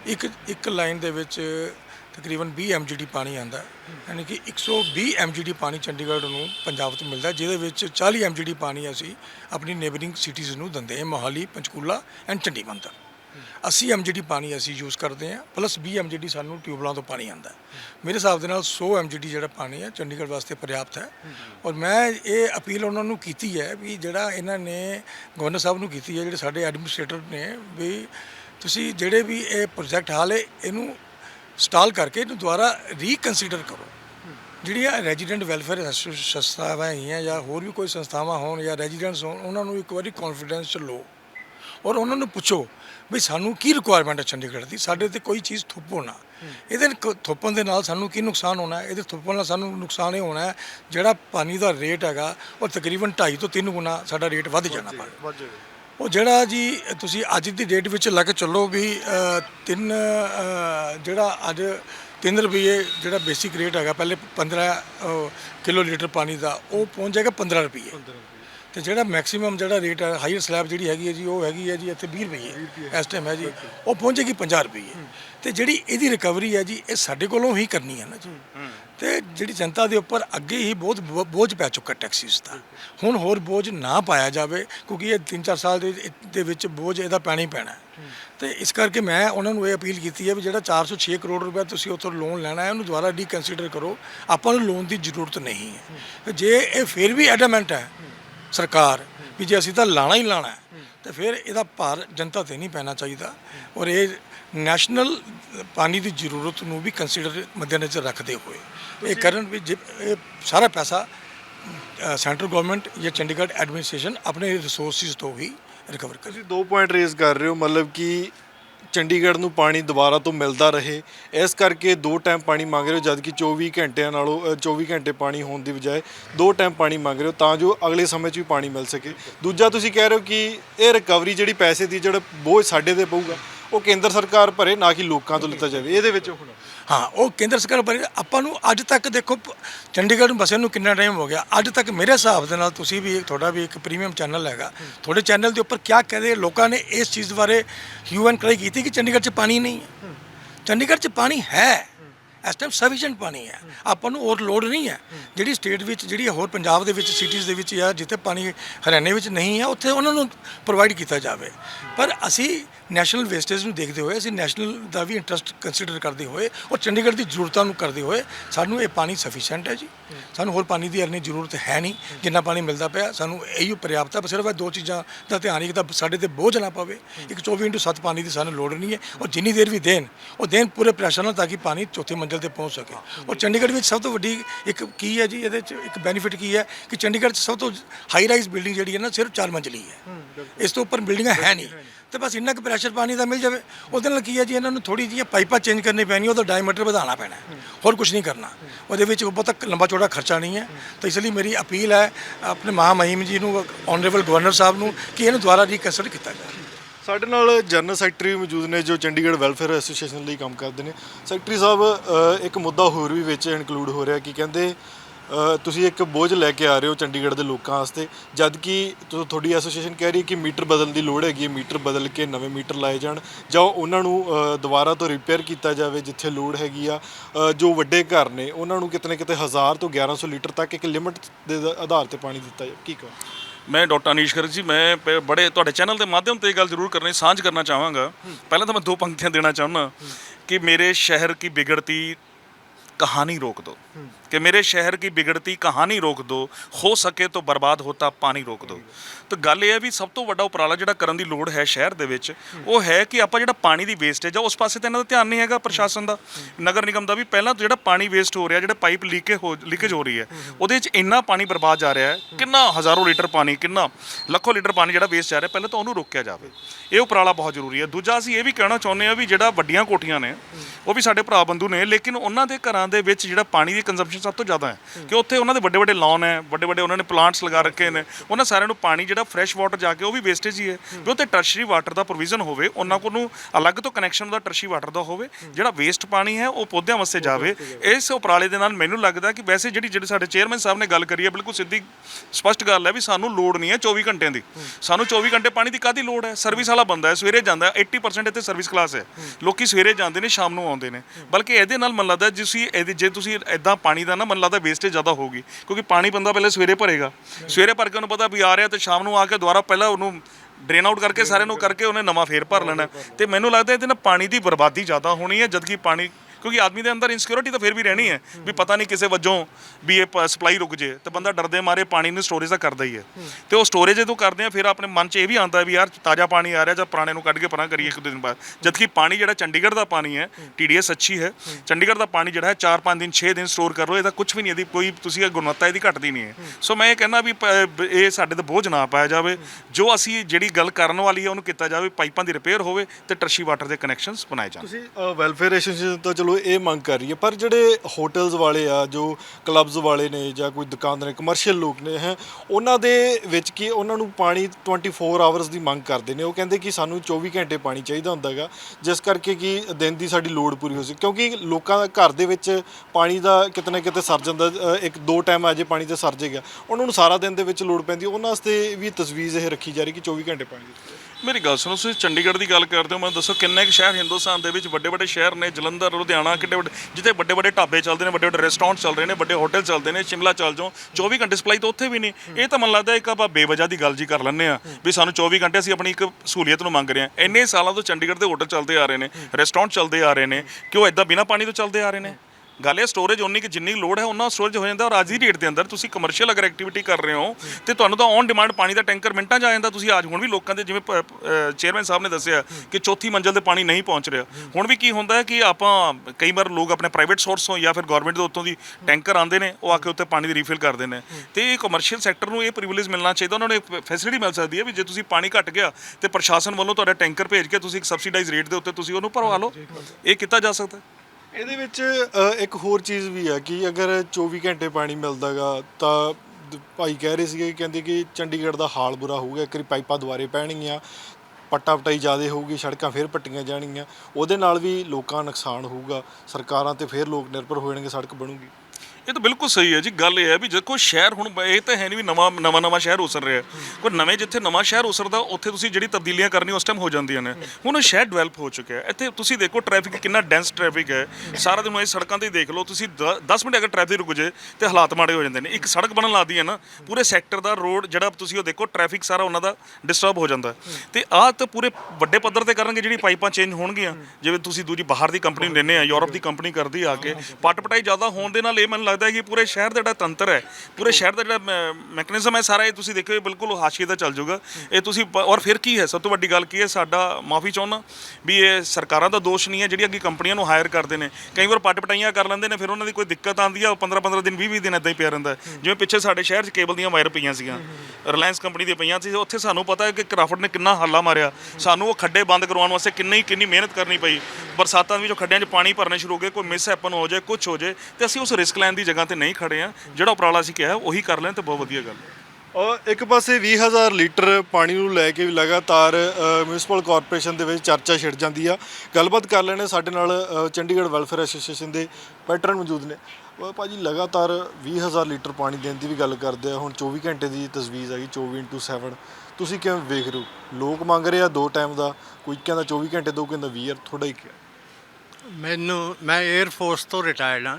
ਇੱਕ ਇੱਕ ਲਾਈਨ ਦੇ ਵਿੱਚ ਤਕਰੀਬਨ 20 ਐਮਜੀਡੀ ਪਾਣੀ ਆਂਦਾ ਯਾਨੀ ਕਿ 120 ਐਮਜੀਡੀ ਪਾਣੀ ਚੰਡੀਗੜ੍ਹ ਨੂੰ ਪੰਜਾਬ ਤੋਂ ਮਿਲਦਾ, ਜਿਹਦੇ ਵਿੱਚ 40 ਐਮਜੀਡੀ ਪਾਣੀ ਅਸੀਂ ਆਪਣੀ ਨੇਬਰਿੰਗ ਸਿਟੀਜ਼ ਨੂੰ ਦਿੰਦੇ ਹਾਂ, ਮੋਹਾਲੀ, ਪੰਚਕੂਲਾ ਐਂਡ ਚੰਡੀਮੰਦਰ 80 ਐਮਜੀਡੀ ਪਾਣੀ ਅਸੀਂ ਯੂਜ਼ ਕਰਦੇ ਹਾਂ ਪਲੱਸ 20 ਐਮਜੀਡੀ ਸਾਨੂੰ ਟਿਊਬਲਾਂ ਤੋਂ ਪਾਣੀ ਆਂਦਾ ਮੇਰੇ ਹਿਸਾਬ ਦੇ ਨਾਲ 100 ਐਮਜੀਡੀ ਜਿਹੜਾ ਪਾਣੀ ਹੈ ਚੰਡੀਗੜ੍ਹ ਵਾਸਤੇ ਪ੍ਰਯਾਪਤ ਹੈ। ਔਰ ਮੈਂ ਇਹ ਅਪੀਲ ਉਹਨਾਂ ਨੂੰ ਕੀਤੀ ਹੈ ਵੀ ਜਿਹੜਾ ਇਹਨਾਂ ਨੇ, ਗਵਰਨਰ ਸਾਹਿਬ ਨੂੰ ਕੀਤੀ ਹੈ, ਜਿਹੜੇ ਸਾਡੇ ਐਡਮਿਨਿਸਟ੍ਰੇਟਰ ਨੇ ਵੀ ਤੁਸੀਂ ਜਿਹੜੇ ਵੀ ਇਹ ਪ੍ਰੋਜੈਕਟ ਹਾਲੇ ਇਹਨੂੰ ਸਟਾਲ ਕਰਕੇ ਇਹਨੂੰ ਦੁਬਾਰਾ ਰੀਕਨਸੀਡਰ ਕਰੋ। ਜਿਹੜੀਆਂ ਰੈਜ਼ੀਡੈਂਟ ਵੈਲਫੇਅਰ ਸੰਸਥਾਵਾਂ ਹੈਗੀਆਂ ਜਾਂ ਹੋਰ ਵੀ ਕੋਈ ਸੰਸਥਾਵਾਂ ਹੋਣ ਜਾਂ ਰੈਜ਼ੀਡੈਂਟਸ ਹੋਣ, ਉਹਨਾਂ ਨੂੰ ਇੱਕ ਵਾਰੀ ਕੌਨਫੀਡੈਂਸ ਚ ਲਓ। ਔਰ ਉਹਨਾਂ ਨੂੰ ਪੁੱਛੋ ਵੀ ਸਾਨੂੰ ਕੀ ਰਿਕੁਆਇਰਮੈਂਟ ਹੈ ਚੰਡੀਗੜ੍ਹ ਦੀ? ਸਾਡੇ ਤੇ ਕੋਈ ਚੀਜ਼ ਥੋਪੋ ਨਾ ਇਹਦੇ ਕ- ਥੋਪਣ ਦੇ ਨਾਲ ਸਾਨੂੰ ਕੀ ਨੁਕਸਾਨ ਹੋਣਾ? ਹੈ ਇਹਦੇ ਥੋਪਣ ਨਾਲ ਸਾਨੂੰ ਨੁਕਸਾਨ ਇਹ ਹੋਣਾ ਹੈ ਜਿਹੜਾ ਪਾਣੀ ਦਾ ਰੇਟ ਹੈਗਾ ਉਹ ਤਕਰੀਬਨ 2.5 ਤੋਂ 3 ਗੁਣਾ ਸਾਡਾ ਰੇਟ ਵੱਧ ਜਾਣਾ ਪਾਣੀ। ਉਹ ਜਿਹੜਾ ਜੀ ਤੁਸੀਂ ਅੱਜ ਦੀ ਡੇਟ ਵਿੱਚ ਲੈ ਕੇ ਚੱਲੋ ਵੀ ਅ, ਤਿੰਨ ਅ, ਜਿਹੜਾ ਅੱਜ 3 ਰੁਪਏ ਜਿਹੜਾ ਬੇਸਿਕ ਰੇਟ ਹੈਗਾ ਪਹਿਲੇ 15 ਅ, ਕਿਲੋ ਲੀਟਰ ਪਾਣੀ ਦਾ ਉਹ ਪਹੁੰਚ ਜਾਏਗਾ 15 ਰੁਪਏ ਤੇ ਜਿਹੜਾ ਮੈਕਸਿਮਮ ਜਿਹੜਾ ਰੇਟ ਹੈ ਹਾਈਅਰ ਸਲੈਬ ਜਿਹੜੀ ਹੈਗੀ ਹੈ ਜੀ ਉਹ ਹੈਗੀ ਹੈ ਜੀ ਇੱਥੇ 20 ਰੁਪਏ ਇਸ ਟਾਈਮ ਹੈ ਜੀ। ਉਹ ਪਹੁੰਚੇਗੀ 50 ਰੁਪਏ ਤੇ ਜਿਹੜੀ ਇਹਦੀ ਰਿਕਵਰੀ ਹੈ ਜੀ ਇਹ ਸਾਡੇ ਕੋਲੋਂ ਹੀ ਕਰਨੀ ਹੈ ਨਾ ਜੀ। ਤੇ ਜਿਹੜੀ ਜਨਤਾ ਦੇ ਉੱਪਰ ਅੱਗੇ ਹੀ ਬਹੁਤ ਬੋਝ ਪੈ ਚੁੱਕਾ ਟੈਕਸੀਸ ਦਾ। ਹੁਣ ਹੋਰ ਬੋਝ ਨਾ ਪਾਇਆ ਜਾਵੇ ਕਿਉਂਕਿ ਇਹ 3-4 ਸਾਲ ਦੇ ਦੇ ਵਿੱਚ ਬੋਝ ਇਹਦਾ ਪੈਣਾ ਹੀ ਪੈਣਾ। ਤੇ ਇਸ ਕਰਕੇ ਮੈਂ ਉਹਨਾਂ ਨੂੰ ਇਹ ਅਪੀਲ ਕੀਤੀ ਹੈ ਵੀ ਜਿਹੜਾ 406 ਕਰੋੜ ਰੁਪਏ ਤੁਸੀਂ ਉੱਥੋਂ ਲੋਨ ਲੈਣਾ ਹੈ ਉਹਨੂੰ ਦੁਬਾਰਾ ਰੀਕਨਸੀਡਰ ਕਰੋ। ਆਪਾਂ ਨੂੰ ਲੋਨ ਦੀ ਜ਼ਰੂਰਤ ਨਹੀਂ ਹੈ। ਜੇ ਇਹ ਫਿਰ ਵੀ ਐਡਮੈਂਟ ਹੈ। ਸਰਕਾਰ ਵੀ ਜੇ ਅਸੀਂ ਤਾਂ ਲਾਣਾ ਹੀ ਲਾਣਾ ਤੇ ਫਿਰ ਇਹਦਾ ਭਾਰ ਜਨਤਾ ਤੇ ਨਹੀਂ ਪੈਣਾ ਚਾਹੀਦਾ। ਔਰ ਇਹ ਨੈਸ਼ਨਲ ਪਾਣੀ ਦੀ ਜ਼ਰੂਰਤ ਨੂੰ ਵੀ ਕੰਸੀਡਰ ਮੱਦੇਨਜ਼ਰ ਰੱਖਦੇ ਹੋਏ। ਇਹ ਕਰਨ ਵੀ ਜੇ- ਇਹ ਸਾਰਾ ਪੈਸਾ ਸੈਂਟਰ ਗਵਰਨਮੈਂਟ ਜਾਂ ਚੰਡੀਗੜ੍ਹ ਐਡਮਿਨਿਸਟ੍ਰੇਸ਼ਨ ਆਪਣੇ ਰਿਸੋਰਸਿਸ ਤੋਂ ਹੀ ਰਿਕਵਰ ਕਰੇ ਤੁਸੀਂ ਦੋ ਪੁਆਇੰਟ ਰੇਜ਼ ਕਰ ਰਹੇ ਹੋ ਮਤਲਬ ਕਿ ਚੰਡੀਗੜ੍ਹ ਨੂੰ ਪਾਣੀ ਦੁਬਾਰਾ ਤੋਂ ਮਿਲਦਾ ਰਹੇ। ਇਸ ਕਰਕੇ ਦੋ ਟਾਈਮ ਪਾਣੀ ਮੰਗ ਰਹੇ ਹੋ ਜਦ ਕਿ 24 ਘੰਟਿਆਂ ਨਾਲੋਂ ਅ, 24 ਘੰਟੇ ਪਾਣੀ ਹੋਣ ਦੀ ਬਜਾਏ ਦੋ ਟਾਈਮ ਪਾਣੀ ਮੰਗ ਰਹੇ ਹੋ ਤਾਂ ਜੋ ਅਗਲੇ ਸਮੇਂ 'ਚ ਵੀ ਪਾਣੀ ਮਿਲ ਸਕੇ। ਦੂਜਾ ਤੁਸੀਂ ਕਹਿ ਰਹੇ ਹੋ ਕਿ ਇਹ ਰਿਕਵਰੀ ਜਿਹੜੀ ਪੈਸੇ ਦੀ ਜਿਹੜਾ ਬੋਝ ਸਾਡੇ ਤੇ ਪਊਗਾ ਉਹ ਕੇਂਦਰ ਸਰਕਾਰ ਭਰੇ, ਨਾ ਕਿ ਲੋਕਾਂ ਤੋਂ ਲਿੱਤਾ ਜਾਵੇ। ਇਹਦੇ ਵਿੱਚ ਹੁਣ ਹਾਂ, ਉਹ ਕੇਂਦਰ ਸਰਕਾਰ ਬਾਰੇ ਆਪਾਂ ਨੂੰ ਅੱਜ ਤੱਕ ਦੇਖੋ ਪ- ਚੰਡੀਗੜ੍ਹ ਨੂੰ ਬਸੇ ਨੂੰ ਕਿੰਨਾ ਟਾਈਮ ਹੋ ਗਿਆ। ਅੱਜ ਤੱਕ ਮੇਰੇ ਹਿਸਾਬ ਦੇ ਨਾਲ ਤੁਸੀਂ ਵੀ, ਤੁਹਾਡਾ ਵੀ ਇੱਕ ਪ੍ਰੀਮੀਅਮ ਚੈਨਲ ਹੈਗਾ। ਤੁਹਾਡੇ ਚੈਨਲ ਦੇ ਉੱਪਰ ਕੀ ਕਹਦੇ ਲੋਕਾਂ ਨੇ ਇਸ ਚੀਜ਼ ਬਾਰੇ ਹਿਊ ਐਂਡ ਕਰਾਈ ਕੀਤੀ ਕਿ ਚੰਡੀਗੜ੍ਹ 'ਚ ਪਾਣੀ ਨਹੀਂ ਹੈ? ਚੰਡੀਗੜ੍ਹ 'ਚ ਪਾਣੀ ਹੈ। ਇਸ ਟਾਈਮ ਸਫੀਸ਼ੀਐਂਟ ਪਾਣੀ ਹੈ। ਆਪਾਂ ਨੂੰ ਹੋਰ ਲੋੜ ਨਹੀਂ ਹੈ। ਜਿਹੜੀ ਸਟੇਟ ਵਿੱਚ, ਜਿਹੜੀ ਹੋਰ ਪੰਜਾਬ ਦੇ ਵਿੱਚ ਸਿਟੀਜ਼ ਦੇ ਵਿੱਚ ਜਾਂ ਜਿੱਥੇ ਪਾਣੀ ਹਰਿਆਣੇ ਵਿੱਚ ਨਹੀਂ ਹੈ, ਉੱਥੇ ਉਹਨਾਂ ਨੂੰ ਪ੍ਰੋਵਾਈਡ ਕੀਤਾ ਜਾਵੇ। ਪਰ ਅਸੀਂ ਨੈਸ਼ਨਲ ਵੇਸਟੇਜ ਨੂੰ ਦੇਖਦੇ ਹੋਏ ਅਸੀਂ ਨੈਸ਼ਨਲ ਦਾ ਵੀ ਇੰਟਰਸਟ ਕੰਸੀਡਰ ਕਰਦੇ ਹੋਏ ਔਰ ਚੰਡੀਗੜ੍ਹ ਦੀ ਜ਼ਰੂਰਤਾਂ ਨੂੰ ਕਰਦੇ ਹੋਏ ਸਾਨੂੰ ਇਹ ਪਾਣੀ ਸਫੀਸ਼ੀਐਂਟ ਹੈ ਜੀ। ਸਾਨੂੰ ਹੋਰ ਪਾਣੀ ਦੀ ਇੰਨੀ ਜ਼ਰੂਰਤ ਹੈ ਨਹੀਂ ਜਿੰਨਾ ਪਾਣੀ ਮਿਲਦਾ ਪਿਆ। ਸਾਨੂੰ ਇਹੀ ਪਰਿਆਪਤ ਹੈ ਬਸ ਸਿਰਫ ਇਹ ਦੋ ਚੀਜ਼ਾਂ ਦਾ ਧਿਆਨ ਇੱਕ ਤਾਂ ਸਾਡੇ ਤੇ ਬੋਝ ਨਾ ਪਵੇ ਇੱਕ 24/7 ਪਾਣੀ ਦੀ ਸਾਨੂੰ ਲੋੜ ਨਹੀਂ ਹੈ ਔਰ ਜਿੰਨੀ ਦੇਰ ਵੀ ਦੇਣ ਉਹ ਦੇਣ ਪੂਰੇ ਪ੍ਰੈਸ਼ਰ ਨਾਲ ਤਾਂ ਕਿ ਪਾਣੀ ਚੌਥੀ ਮੰਜ਼ਲ ਤੇ ਪਹੁੰਚ ਸਕੇ। ਔਰ ਚੰਡੀਗੜ੍ਹ ਵਿੱਚ ਸਭ ਤੋਂ ਵੱਡੀ ਇੱਕ ਕੀ ਹੈ ਜੀ ਇਹਦੇ ਚ ਇੱਕ ਬੈਨੀਫਿਟ ਕੀ ਹੈ ਕਿ ਚੰਡੀਗੜ੍ਹ 'ਚ ਸਭ ਤੋਂ ਹਾਈ ਰਾਈਜ਼ ਬਿਲਡਿੰਗ ਜਿਹੜੀ ਹੈ ਨਾ ਸਿਰਫ ਚਾਰ ਮੰਜ਼ਲੀ ਹੈ। ਇਸ ਤੋਂ ਉੱਪਰ ਬਿਲਡਿੰਗਾਂ ਹੈ ਨਹੀਂ। ਤੇ ਬਸ ਇੰਨਾ ਕੁ ਪ੍ਰੈਸ਼ਰ ਪਾਣੀ ਦਾ ਮਿਲ ਜਾਵੇ। ਉਹਦੇ ਨਾਲ ਕੀ ਹੈ ਜੀ, ਇਹਨਾਂ ਨੂੰ ਥੋੜੀ ਜਿਹੀ ਪਾਈਪਾਂ ਚੇਂਜ ਕਰਨੀ ਪੈਣੀ ਉਹਦਾ ਡਾਇਮੀਟਰ ਵਧਾਉਣਾ ਪੈਣਾ ਹੋਰ ਕੁਝ ਨਹੀਂ ਕਰਨਾ। ਉਹਦੇ ਵਿੱਚ ਬਹੁਤ ਲੰਬਾ ਚੌੜਾ ਖਰਚਾ ਨਹੀਂ ਹੈ। ਤਾਂ ਇਸ ਲਈ ਮੇਰੀ ਅਪੀਲ ਹੈ, ਆਪਣੇ ਮਹਾਮਹਿਮ ਜੀ ਨੂੰ ਆਨਰੇਬਲ ਗਵਰਨਰ ਸਾਹਿਬ ਨੂੰ, ਕਿ ਇਹਨੂੰ ਦੁਬਾਰਾ ਰੀਕਨਸਿਡਰ ਕੀਤਾ ਜਾਵੇ। ਸਾਡੇ ਨਾਲ ਜਨਰਲ ਸੈਕਟਰੀ ਮੌਜੂਦ ਨੇ, ਜੋ ਚੰਡੀਗੜ੍ਹ ਵੈਲਫੇਅਰ ਐਸੋਸੀਏਸ਼ਨ ਲਈ ਕੰਮ ਕਰਦੇ ਨੇ। ਸੈਕਟਰੀ ਸਾਹਿਬ ਇੱਕ ਮੁੱਦਾ ਹੋਰ ਵੀ ਵਿੱਚ ਇਨਕਲੂਡ ਹੋ ਰਿਹਾ ਕਿ ਕਹਿੰਦੇ ਤੁਸੀਂ ਇੱਕ ਬੋਝ ਲੈ ਕੇ ਆ ਰਹੇ ਹੋ ਚੰਡੀਗੜ੍ਹ ਦੇ ਲੋਕਾਂ ਵਾਸਤੇ ਜਦ ਕਿ ਤੁਹਾਡੀ ਐਸੋਸੀਏਸ਼ਨ ਕਹਿ ਰਹੀ ਹੈ ਕਿ ਮੀਟਰ ਬਦਲਣ ਦੀ ਲੋੜ ਹੈਗੀ ਹੈ ਮੀਟਰ ਬਦਲ ਕੇ ਨਵੇਂ ਮੀਟਰ ਲਾਏ ਜਾਣ ਜਾਂ ਉਹਨਾਂ ਨੂੰ ਦੁਬਾਰਾ ਤੋਂ ਰਿਪੇਅਰ ਕੀਤਾ ਜਾਵੇ ਜਿੱਥੇ ਲੋੜ ਹੈਗੀ ਆ ਜੋ ਵੱਡੇ ਘਰ ਨੇ ਉਹਨਾਂ ਨੂੰ ਕਿਤੇ ਨਾ ਕਿਤੇ 1000 ਤੋਂ 1100 ਲੀਟਰ ਤੱਕ ਇੱਕ ਲਿਮਟ ਦੇ ਆਧਾਰ ਤੇ ਪਾਣੀ ਦਿੱਤਾ ਜਾਵੇ। ਕੀ ਕਹੋ? ਮੈਂ ਡਾਕਟਰ ਅਨੀਸ਼ ਖਰਕ ਜੀ ਮੈਂ ਬੜੇ ਤੁਹਾਡੇ ਚੈਨਲ ਦੇ ਮਾਧਿਅਮ ਤੇ ਇਹ ਗੱਲ ਜ਼ਰੂਰ ਕਰਨੀ ਸਾਂਝ ਕਰਨਾ ਚਾਹਾਂਗਾ। ਪਹਿਲਾਂ ਤਾਂ ਮੈਂ ਦੋ ਪੰਕਤੀਆਂ ਦੇਣਾ ਚਾਹੁੰਦਾ ਕਿ ਮੇਰੇ ਸ਼ਹਿਰ ਕੀ ਬਿਗੜਤੀ कहानी रोक दो कि मेरे शहर की बिगड़ती कहानी रोक दो हो सके तो बर्बाद होता पानी रोक दो ਤਾਂ ਗੱਲ ਇਹ ਹੈ ਵੀ ਸਭ ਤੋਂ ਵੱਡਾ ਉਪਰਾਲਾ ਜਿਹੜਾ ਕਰਨ ਦੀ ਲੋੜ ਹੈ ਸ਼ਹਿਰ ਦੇ ਵਿੱਚ, ਉਹ ਹੈ ਕਿ ਆਪਾਂ ਜਿਹੜਾ ਪਾਣੀ ਦੀ ਵੇਸਟੇਜ ਆ, ਉਸ ਪਾਸੇ ਤੇ ਇਹਨਾਂ ਦਾ ਧਿਆਨ ਨਹੀਂ ਹੈਗਾ ਪ੍ਰਸ਼ਾਸਨ ਦਾ। ਨਗਰ ਨਿਗਮ ਦਾ ਵੀ ਪਹਿਲਾਂ ਜਿਹੜਾ ਪਾਣੀ ਵੇਸਟ ਹੋ ਰਿਹਾ, ਜਿਹੜਾ ਪਾਈਪ ਲੀਕੇ ਹੋ ਲੀਕੇਜ ਹੋ ਰਹੀ ਹੈ, ਉਹਦੇ ਵਿੱਚ ਇੰਨਾ ਪਾਣੀ ਬਰਬਾਦ ਜਾ ਰਿਹਾ ਹੈ, ਕਿੰਨਾ ਹਜ਼ਾਰੋਂ ਲੀਟਰ ਪਾਣੀ, ਕਿੰਨਾ ਲੱਖੋਂ ਲੀਟਰ ਪਾਣੀ ਜਿਹੜਾ ਵੇਸਟ ਜਾ ਰਿਹਾ, ਪਹਿਲਾਂ ਤਾਂ ਉਹਨੂੰ ਰੋਕਿਆ ਜਾਵੇ। ਇਹ ਉਪਰਾਲਾ ਬਹੁਤ ਜ਼ਰੂਰੀ ਹੈ। ਦੂਜਾ ਅਸੀਂ ਇਹ ਵੀ ਕਹਿਣਾ ਚਾਹੁੰਦੇ ਆ ਵੀ ਜਿਹੜਾ ਵੱਡੀਆਂ ਕੋਠੀਆਂ ਨੇ, ਉਹ ਵੀ ਸਾਡੇ ਭਰਾ ਬੰਧੂ ਨੇ, ਲੇਕਿਨ ਉਹਨਾਂ ਦੇ ਘਰਾਂ ਦੇ ਵਿੱਚ ਜਿਹੜਾ ਪਾਣੀ ਦੀ ਕੰਜ਼ੰਪਸ਼ਨ ਸਭ ਤੋਂ ਜ਼ਿਆਦਾ ਹੈ ਕਿ ਉੱਥੇ ਉਹਨਾਂ ਦੇ ਵੱਡੇ ਵੱਡੇ ਲਾਨ ਹੈ, ਵੱਡੇ ਵੱਡੇ ਉਹਨਾਂ ਨੇ ਪਲਾਂਟਸ ਲਗਾ ਰੱਖੇ ਨੇ, ਉਹਨਾਂ ਸਾਰਿਆਂ ਨੂੰ ਪਾਣੀ ਜਿਹੜਾ ਫਰੈਸ਼ ਵਾਟਰ ਜਾ ਕੇ ਉਹ ਵੀ ਵੇਸਟੇਜ ਹੀ ਹੈ। ਵੀ ਉੱਥੇ ਟਰਸ਼ਰੀ ਵਾਟਰ ਦਾ ਪ੍ਰੋਵੀਜ਼ਨ ਹੋਵੇ ਉਹਨਾਂ ਕੋਲ ਨੂੰ ਅਲੱਗ ਤੋਂ ਕਨੈਕਸ਼ਨ ਦਾ ਟਰਸ਼ਰੀ ਵਾਟਰ ਦਾ ਹੋਵੇ ਜਿਹੜਾ ਵੇਸਟ ਪਾਣੀ ਹੈ ਉਹ ਪੌਦਿਆਂ ਵਾਸਤੇ ਜਾਵੇ। ਇਸ ਉਪਰਾਲੇ ਦੇ ਨਾਲ ਮੈਨੂੰ ਲੱਗਦਾ ਕਿ ਵੈਸੇ ਜਿਹੜੀ ਜਿਹੜੇ ਸਾਡੇ ਚੇਅਰਮੈਨ ਸਾਹਿਬ ਨੇ ਗੱਲ ਕਰੀ ਹੈ ਬਿਲਕੁਲ ਸਿੱਧੀ ਸਪਸ਼ਟ ਗੱਲ ਹੈ ਵੀ ਸਾਨੂੰ ਲੋੜ ਨਹੀਂ ਹੈ 24 ਘੰਟਿਆਂ ਦੀ। ਸਾਨੂੰ 24 ਘੰਟੇ ਪਾਣੀ ਦੀ ਕਾਦੀ ਲੋੜ ਹੈ? ਸਰਵਿਸ ਵਾਲਾ ਬੰਦਾ ਹੈ ਸਵੇਰੇ ਜਾਂਦਾ ਹੈ 80% ਇੱਥੇ ਸਰਵਿਸ ਕਲਾਸ ਹੈ। ਲੋਕੀ ਸਵੇਰੇ ਜਾਂਦੇ ਨੇ ਸ਼ਾਮ ਨੂੰ ਆਉਂਦੇ ਨੇ। ਬਲਕਿ ਇਹਦੇ ਨਾਲ ਮਨ ਲੱਗਦਾ ਤੁਸੀਂ ਇਹਦੇ ਜੇ ਤੁਸੀਂ ਇਦਾਂ ਪਾਣੀ ਦਾ ਨਾ ਮਨ ਲੱਗਦਾ ਵੇਸਟੇਜ ਜ਼ਿਆਦਾ ਹੋਊਗੀ। ਕਿਉਂਕਿ ਪਾਣੀ ਬੰਦਾ ਪਹਿਲੇ ਸਵੇਰੇ ਭਰੇਗਾ। ਸਵੇਰੇ ਭਰ ਕੇ ਉਹਨੂੰ ਪਤਾ ਵੀ ਆ ਰਿਹਾ ਤੇ ਸ਼ਾਮ ਨੂੰ ਆ ਕੇ ਦੁਬਾਰਾ ਪਹਿਲਾਂ ਉਹਨੂੰ ਡਰੇਨ ਆਊਟ ਕਰਕੇ ਸਾਰਿਆਂ ਨੂੰ ਕਰਕੇ। ਉਹਨੇ ਨਵਾਂ ਫੇਰ ਭਰ ਲੈਣਾ। ਤੇ ਮੈਨੂੰ ਲੱਗਦਾ ਇਹਦੇ ਨਾਲ ਪਾਣੀ ਦੀ ਬਰਬਾਦੀ ਜ਼ਿਆਦਾ ਹੋਣੀ ਹੈ ਜਦਕਿ ਪਾਣੀ ਕਿਉਂਕਿ ਆਦਮੀ ਦੇ ਅੰਦਰ ਇਨਸਿਕਿਉਰਿਟੀ ਤਾਂ ਫਿਰ ਵੀ ਰਹਿਣੀ ਹੈ ਵੀ ਪਤਾ ਨਹੀਂ ਕਿਸੇ ਵਜੋਂ ਵੀ ਇਹ ਸਪਲਾਈ ਰੁਕ ਜੇ ਤੇ ਬੰਦਾ ਡਰਦੇ ਮਾਰੇ ਪਾਣੀ ਨੂੰ ਸਟੋਰੇਜ ਤਾਂ ਕਰਦਾ ਹੀ ਹੈ। ਤੇ ਉਹ ਸਟੋਰੇਜ ਜਦੋਂ ਕਰਦੇ ਆ ਫਿਰ ਆਪਣੇ ਮਨ 'ਚ ਇਹ ਵੀ ਆਉਂਦਾ ਵੀ ਯਾਰ ਤਾਜ਼ਾ ਪਾਣੀ ਆ ਰਿਹਾ ਜਾਂ ਪੁਰਾਣੇ ਨੂੰ ਕੱਢ ਕੇ ਪਰਾਂ ਕਰੀਏ ਇੱਕ ਦੋ ਦਿਨ ਬਾਅਦ। ਜਦਕਿ ਪਾਣੀ ਜਿਹੜਾ ਚੰਡੀਗੜ੍ਹ ਦਾ ਪਾਣੀ ਹੈ ਟੀਡੀਐਸ ਅੱਛੀ ਹੈ। ਚੰਡੀਗੜ੍ਹ ਦਾ ਪਾਣੀ ਜਿਹੜਾ ਹੈ 4-5 ਦਿਨ 6 ਦਿਨ ਸਟੋਰ ਕਰ ਲਓ ਇਹਦਾ ਕੁਝ ਵੀ ਨਹੀਂ ਇਹਦੀ ਕੋਈ ਤੁਸੀਂ ਇਹ ਗੁਣਵੱਤਾ ਇਹਦੀ ਘਟਦੀ ਨਹੀਂ ਹੈ। ਸੋ ਮੈਂ ਇਹ ਕਹਿੰਦਾ ਵੀ ਇਹ ਸਾਡੇ ਤੇ ਬੋਝ ਨਾ ਪਾਇਆ ਜਾਵੇ। ਜੋ ਅਸੀਂ ਜਿਹੜੀ ਗੱਲ ਕਰਨ ਵਾਲੀ ਹੈ ਉਹਨੂੰ ਕੀਤਾ ਜਾਵੇ ਪਾਈਪਾਂ ਦੀ ਰਿਪੇਅਰ ਹੋਵੇ ਤੇ ਟਰਸ਼ੀ ਵਾਟਰ ਦੇ ਕਨੈਕਸ਼ਨਸ ਬਣਾਏ ਜਾਣ। ਤੁਸੀਂ ਵੈਲਫੇਅਰ ਐਸੋਸੀਏਸ਼ਨ ਤਾਂ ਚਲੋ ਇਹ ਮੰਗ ਕਰ ਰਹੀ ਹੈ। ਪਰ ਜਿਹੜੇ ਹੋਟਲਸ ਵਾਲੇ ਆ, ਜੋ ਕਲੱਬਸ ਵਾਲੇ ਨੇ ਜਾਂ ਕੋਈ ਦੁਕਾਨਦਾਰ ਨੇ ਕਮਰਸ਼ੀਅਲ ਲੋਕ ਨੇ, ਹੈ, ਉਹਨਾਂ ਦੇ ਵਿੱਚ ਕੀ ਉਹਨਾਂ ਨੂੰ ਪਾਣੀ 24 ਆਵਰਸ ਦੀ ਮੰਗ ਕਰਦੇ ਨੇ? ਉਹ ਕਹਿੰਦੇ ਕਿ ਸਾਨੂੰ 24 ਘੰਟੇ ਪਾਣੀ ਚਾਹੀਦਾ ਹੁੰਦਾ ਹੈਗਾ, ਜਿਸ ਕਰਕੇ ਕਿ ਦਿਨ ਦੀ ਸਾਡੀ ਲੋੜ ਪੂਰੀ ਹੋ ਸਕੇ। ਕਿਉਂਕਿ ਲੋਕਾਂ ਦਾ ਘਰ ਦੇ ਵਿੱਚ ਪਾਣੀ ਦਾ ਕਿਤੇ ਨਾ ਕਿਤੇ ਸਰ ਜਾਂਦਾ ਇੱਕ ਦੋ ਟਾਈਮ ਅਜੇ ਪਾਣੀ ਤੇ ਸਰ ਜੇਗਾ। ਉਹਨਾਂ ਨੂੰ ਸਾਰਾ ਦਿਨ ਦੇ ਵਿੱਚ ਲੋੜ ਪੈਂਦੀ ਉਹਨਾਂ ਵਾਸਤੇ ਵੀ ਤਜਵੀਜ਼ ਇਹ ਰੱਖੀ ਜਾ ਰਹੀ ਕਿ 24 ਘੰਟੇ ਪਾਣੀ ਮੇਰੀ ਗੱਲ ਸੁਣੋ, ਤੁਸੀਂ ਚੰਡੀਗੜ੍ਹ ਦੀ ਗੱਲ ਕਰਦੇ ਹੋ ਮੈਂ ਦੱਸੋ ਕਿੰਨੇ ਕੁ ਸ਼ਹਿਰ ਹਿੰਦੁਸਤਾਨ ਦੇ ਵਿੱਚ ਵੱਡੇ ਵੱਡੇ ਸ਼ਹਿਰ ਨੇ, ਜਲੰਧਰ, ਲੁਧਿਆਣਾ ਕਿੱਡੇ ਵੱਡੇ ਜਿੱਥੇ ਵੱਡੇ ਵੱਡੇ ਢਾਬੇ ਚੱਲਦੇ ਨੇ, ਵੱਡੇ ਵੱਡੇ ਰੈਸਟੋਰੈਂਟ ਚੱਲ ਰਹੇ ਨੇ, ਵੱਡੇ ਹੋਟਲ ਚੱਲਦੇ ਨੇ, ਸ਼ਿਮਲਾ ਚੱਲ ਜਾਓ 24 ਘੰਟੇ ਸਪਲਾਈ ਤਾਂ ਉੱਥੇ ਵੀ ਨਹੀਂ। ਇਹ ਤਾਂ ਮਨ ਲੱਗਦਾ ਇੱਕ ਆਪਾਂ ਬੇਵਜ੍ਹਾ ਦੀ ਗੱਲ ਜੀ ਕਰ ਲੈਂਦੇ ਆ ਵੀ ਸਾਨੂੰ 24 ਘੰਟੇ ਅਸੀਂ ਆਪਣੀ ਇੱਕ ਸਹੂਲੀਅਤ ਨੂੰ ਮੰਗ ਰਹੇ ਆ ਇੰਨੇ ਸਾਲਾਂ ਤੋਂ ਚੰਡੀਗੜ੍ਹ ਦੇ ਹੋਟਲ ਚੱਲਦੇ ਆ ਰਹੇ ਨੇ ਰੈਸਟੋਰੈਂਟ ਚੱਲਦੇ ਆ ਰਹੇ ਨੇ, ਕਿਉਂ ਉਹ ਇਦਾਂ ਬਿਨਾਂ ਪਾਣੀ ਤੋਂ ਚੱਲਦੇ ਆ ਰਹੇ ਨੇ? ਗੱਲ ਇਹ ਸਟੋਰੇਜ ਉਨੀ ਕਿ ਜਿੰਨੀ ਲੋਡ ਹੈ ਉਹਨਾਂ ਸਟੋਰੇਜ ਹੋ ਜਾਂਦਾ ਔਰ ਅੱਜ ਦੀ ਡੇਟ ਦੇ ਅੰਦਰ ਤੁਸੀਂ ਕਮਰਸ਼ੀਅਲ ਅਗਰ ਐਕਟੀਵਿਟੀ ਕਰ ਰਹੇ ਹੋ ਤੇ ਤੁਹਾਨੂੰ ਤਾਂ ਔਨ ਡਿਮਾਂਡ ਪਾਣੀ ਦਾ ਟੈਂਕਰ ਮਿੰਟਾਂ 'ਚ ਆ ਜਾਂਦਾ। ਤੁਸੀਂ ਅੱਜ ਹੁਣ ਵੀ ਲੋਕਾਂ ਦੇ ਜਿਵੇਂ ਚੇਅਰਮੈਨ ਸਾਹਿਬ ਨੇ ਦੱਸਿਆ ਕਿ ਚੌਥੀ ਮੰਜ਼ਲ ਤੇ ਪਾਣੀ ਨਹੀਂ ਪਹੁੰਚ ਰਿਹਾ। ਹੁਣ ਵੀ ਕੀ ਹੁੰਦਾ ਹੈ ਕਿ ਆਪਾਂ ਕਈ ਵਾਰ ਲੋਕ ਆਪਣੇ ਪ੍ਰਾਈਵੇਟ ਸੋਰਸ ਤੋਂ ਜਾਂ ਫਿਰ ਗਵਰਨਮੈਂਟ ਦੇ ਉੱਤੋਂ ਦੀ ਟੈਂਕਰ ਆਉਂਦੇ ਨੇ, ਉਹ ਆ ਕੇ ਉੱਤੇ ਪਾਣੀ ਦੀ ਰੀਫਿਲ ਕਰਦੇ ਨੇ। ਤੇ ਇਹ ਕਮਰਸ਼ੀਅਲ ਸੈਕਟਰ ਨੂੰ ਇਹ ਪ੍ਰਿਵਿਲੇਜ ਮਿਲਣਾ ਚਾਹੀਦਾ, ਉਹਨਾਂ ਨੂੰ ਫੈਸਿਲਿਟੀ ਮਿਲ ਸਕਦੀ ਹੈ ਵੀ ਜੇ ਤੁਸੀਂ ਪਾਣੀ ਘਟ ਗਿਆ ਤੇ ਪ੍ਰਸ਼ਾਸਨ ਵੱਲੋਂ ਤੁਹਾਡਾ ਟੈਂਕਰ ਭੇਜ ਕੇ ਤੁਸੀਂ ਇੱਕ ਸਬਸਿਡਾਈਜ਼ ਰੇਟ ਦੇ ਉੱਤੇ ਤੁਸੀਂ ਉਹਨੂੰ ਭਰਵਾ ਲਓ। ਇਹ ਕੀਤਾ ਜਾ ਸਕਦਾ ਇਹਦੇ ਵਿੱਚ ਅ, ਇੱਕ ਹੋਰ ਚੀਜ਼ ਵੀ ਹੈ ਕਿ ਅਗਰ 24 ਘੰਟੇ ਪਾਣੀ ਮਿਲਦਾਗਾ ਤਾਂ ਦ- ਭਾਈ ਕਹਿ ਰਹੇ ਸੀਗੇ ਕਹਿੰਦੇ ਕਿ ਚੰਡੀਗੜ੍ਹ ਦਾ ਹਾਲ ਬੁਰਾ ਹੋਊਗਾ ਇੱਕ ਵਾਰੀ ਪਾਈਪਾਂ ਦੁਆਰੇ ਪੈਣਗੀਆਂ ਪੱਟਾ ਪਟਾਈ ਜ਼ਿਆਦਾ ਹੋਊਗੀ ਸੜਕਾਂ ਫੇਰ ਪੱਟੀਆਂ ਜਾਣਗੀਆਂ ਉਹਦੇ ਨਾਲ ਵੀ ਲੋਕਾਂ ਦਾ ਨੁਕਸਾਨ ਹੋਊਗਾ ਸਰਕਾਰਾਂ ਤੇ ਫੇਰ ਲੋਕ ਨਿਰਭਰ ਹੋ ਜਾਣਗੇ ਸੜਕ ਬਣੂਗੀ। ਇਹ ਤਾਂ ਬਿਲਕੁਲ ਸਹੀ ਹੈ ਜੀ, ਗੱਲ ਇਹ ਹੈ ਵੀ ਦੇਖੋ, ਸ਼ਹਿਰ ਹੁਣ ਇਹ ਤਾਂ ਹੈ ਨਹੀਂ ਵੀ ਨਵਾਂ ਨਵਾਂ ਨਵਾਂ ਸ਼ਹਿਰ ਉਸਰ ਰਿਹਾ। ਕੋਈ ਨਵੇਂ ਜਿੱਥੇ ਨਵਾਂ ਸ਼ਹਿਰ ਉਸਰਦਾ, ਉੱਥੇ ਤੁਸੀਂ ਜਿਹੜੀ ਤਬਦੀਲੀਆਂ ਕਰਨੀ ਉਸ ਟਾਈਮ ਹੋ ਜਾਂਦੀਆਂ ਨੇ। ਹੁਣ ਉਹ ਸ਼ਹਿਰ ਡਿਵੈਲਪ ਹੋ ਚੁੱਕਿਆ ਇੱਥੇ ਤੁਸੀਂ ਦੇਖੋ ਟ੍ਰੈਫਿਕ ਕਿੰਨਾ ਡੈਂਸ ਟ੍ਰੈਫਿਕ ਹੈ। ਸਾਰਾ ਦਿਨ ਇਹ ਸੜਕਾਂ ਤੇ ਦੇਖ ਲਓ, ਤੁਸੀਂ 10 ਮਿੰਟ ਅਗਰ ਟ੍ਰੈਫਿਕ ਰੁਕ ਜੇ ਤੇ ਹਾਲਾਤ ਮਾੜੇ ਹੋ ਜਾਂਦੇ ਨੇ। ਇੱਕ ਸੜਕ ਬਣਨ ਲੱਗਦੀ ਹੈ ਨਾ, ਪੂਰੇ ਸੈਕਟਰ ਦਾ ਰੋਡ ਜਿਹੜਾ ਤੁਸੀਂ ਉਹ ਦੇਖੋ ਟ੍ਰੈਫਿਕ ਸਾਰਾ ਉਹਨਾਂ ਦਾ ਡਿਸਟਰਬ ਹੋ ਜਾਂਦਾ। ਹੈ। ਤੇ ਆਹ ਤਾਂ ਪੂਰੇ ਵੱਡੇ ਪੱਧਰ ਤੇ ਕਰਨਗੇ, ਜਿਹੜੀ ਪਾਈਪਾਂ ਚੇਂਜ ਹੋਣਗੀਆਂ। ਜਿਵੇਂ ਤੁਸੀਂ ਦੂਜੀ ਬਾਹਰ ਦੀ ਕੰਪਨੀ ਲੈਨੇ ਆ, ਯੂਰਪ ਦੀ ਕੰਪਨੀ ਕਰਦੀ ਆ ਕੇ। ਪੱਟ ਪਟਾਈ ਜ਼ਿਆਦਾ ਹੋਣ ਦੇ ਨਾਲ ਇਹ ਮੈਨੂੰ ਲੱਗਦਾ ਹੈ ਕਿ ਪੂਰੇ ਸ਼ਹਿਰ ਦਾ ਜਿਹੜਾ ਤੰਤਰ ਹੈ, ਪੂਰੇ ਸ਼ਹਿਰ ਦਾ ਜਿਹੜਾ ਮੈਕੈਨਿਜ਼ਮ ਹੈ, ਸਾਰਾ ਇਹ ਤੁਸੀਂ ਦੇਖਿਓ, ਇਹ ਬਿਲਕੁਲ ਹਾਸ਼ੀਏ ਦਾ ਚੱਲ ਜਾਊਗਾ। ਇਹ ਤੁਸੀਂ ਪ- ਔਰ ਫਿਰ ਕੀ ਹੈ, ਸਭ ਤੋਂ ਵੱਡੀ ਗੱਲ ਕੀ ਹੈ, ਸਾਡਾ ਮਾਫੀ ਚਾਹੁੰਦਾ ਵੀ ਇਹ ਸਰਕਾਰਾਂ ਦਾ ਦੋਸ਼ ਨਹੀਂ ਹੈ ਜਿਹੜੀ ਅੱਗੇ ਕੰਪਨੀਆਂ ਨੂੰ ਹਾਇਰ ਕਰਦੇ ਨੇ। ਕਈ ਵਾਰ ਪੱਟ ਪਟਾਈਆਂ ਕਰ ਲੈਂਦੇ ਨੇ, ਫਿਰ ਉਹਨਾਂ ਦੀ ਕੋਈ ਦਿੱਕਤ ਆਉਂਦੀ ਆ, ਉਹ 15 15 ਦਿਨ 20 20 ਦਿਨ ਇਦਾਂ ਹੀ ਪਿਆ ਰਹਿੰਦਾ। ਹੈ। ਜਿਵੇਂ ਪਿੱਛੇ ਸਾਡੇ ਸ਼ਹਿਰ 'ਚ ਕੇਬਲ ਦੀਆਂ ਵਾਇਰ ਪਈਆਂ ਸੀਗੀਆਂ ਰਿਲਾਇੰਸ ਕੰਪਨੀ ਦੀਆਂ ਪਈਆਂ ਸੀ, ਉੱਥੇ ਸਾਨੂੰ ਪਤਾ ਹੈ ਕਿ ਕਰਾਫਟ ਨੇ ਕਿੰਨਾ ਹੱਲਾ ਮਾਰਿਆ। ਸਾਨੂੰ ਉਹ ਖੱਡੇ ਬੰਦ ਕਰਵਾਉਣ ਵਾਸਤੇ ਕਿੰਨੀ ਕਿੰਨੀ ਮਿਹਨਤ ਕਰਨੀ ਪਈ। ਬਰਸਾਤਾਂ ਦੇ ਵਿੱਚ ਖੱਡਿਆਂ 'ਚ ਪਾਣੀ ਭਰਨੇ ਸ਼ੁਰੂ ਹੋ ਗਏ, ਕੋਈ ਮਿਸ ਹੈਪਨ ਹੋ ਜਾਏ ਕੁਝ ਹੋ ਜਾਏ, ਤੇ ਅਸੀਂ ਉਸ ਰਿਸਕ ਲੈਣ ਦੀ ਜਗ੍ਹਾ ਤੇ ਨਹੀਂ ਖੜੇ ਆ ਜਿਹੜਾ ਉਪਰਾਲਾ ਅਸੀਂ ਕਿਹਾ ਉਹੀ ਕਰ ਲੈਣ ਤੇ ਬਹੁਤ ਵਧੀਆ ਗੱਲ ਹੈ। ਔਰ ਇੱਕ ਪਾਸੇ 20000 ਲੀਟਰ ਪਾਣੀ ਨੂੰ ਲੈ ਕੇ ਵੀ ਲਗਾਤਾਰ ਮਿਊਨਿਸਪਲ ਕਾਰਪੋਰੇਸ਼ਨ ਦੇ ਵਿੱਚ ਚਰਚਾ ਛਿੜ ਜਾਂਦੀ ਆ। ਗੱਲਬਾਤ ਕਰ ਲੈਣੇ ਸਾਡੇ ਨਾਲ ਅ, ਚੰਡੀਗੜ੍ਹ ਵੈਲਫੇਅਰ ਐਸੋਸੀਏਸ਼ਨ ਦੇ ਪੈਟਰਨ ਮੌਜੂਦ ਨੇ। ਉਹ ਭਾਜੀ ਲਗਾਤਾਰ 20000 ਲੀਟਰ ਪਾਣੀ ਦੇਣ ਦੀ ਵੀ ਗੱਲ ਕਰਦੇ ਆ। ਹੁਣ 24 ਘੰਟੇ ਦੀ ਤਜਵੀਜ਼ ਹੈਗੀ 24/7 ਤੁਸੀਂ ਕਿਵੇਂ ਵੇਖ ਰਹੇ ਹੋ? ਲੋਕ ਮੰਗ ਰਹੇ ਆ ਦੋ ਟਾਈਮ ਦਾ ਕੋਈ ਕਹਿੰਦਾ 24 ਘੰਟੇ ਦੋ ਕਹਿੰਦਾ 20 ਯਾਰ ਥੋੜਾ ਹੀ ਕਿਹਾ ਮੈਨੂੰ ਮੈਂ 에ਅਰ ਫੋਰਸ ਤੋਂ ਰਿਟਾਇਰਡ ਹਾਂ।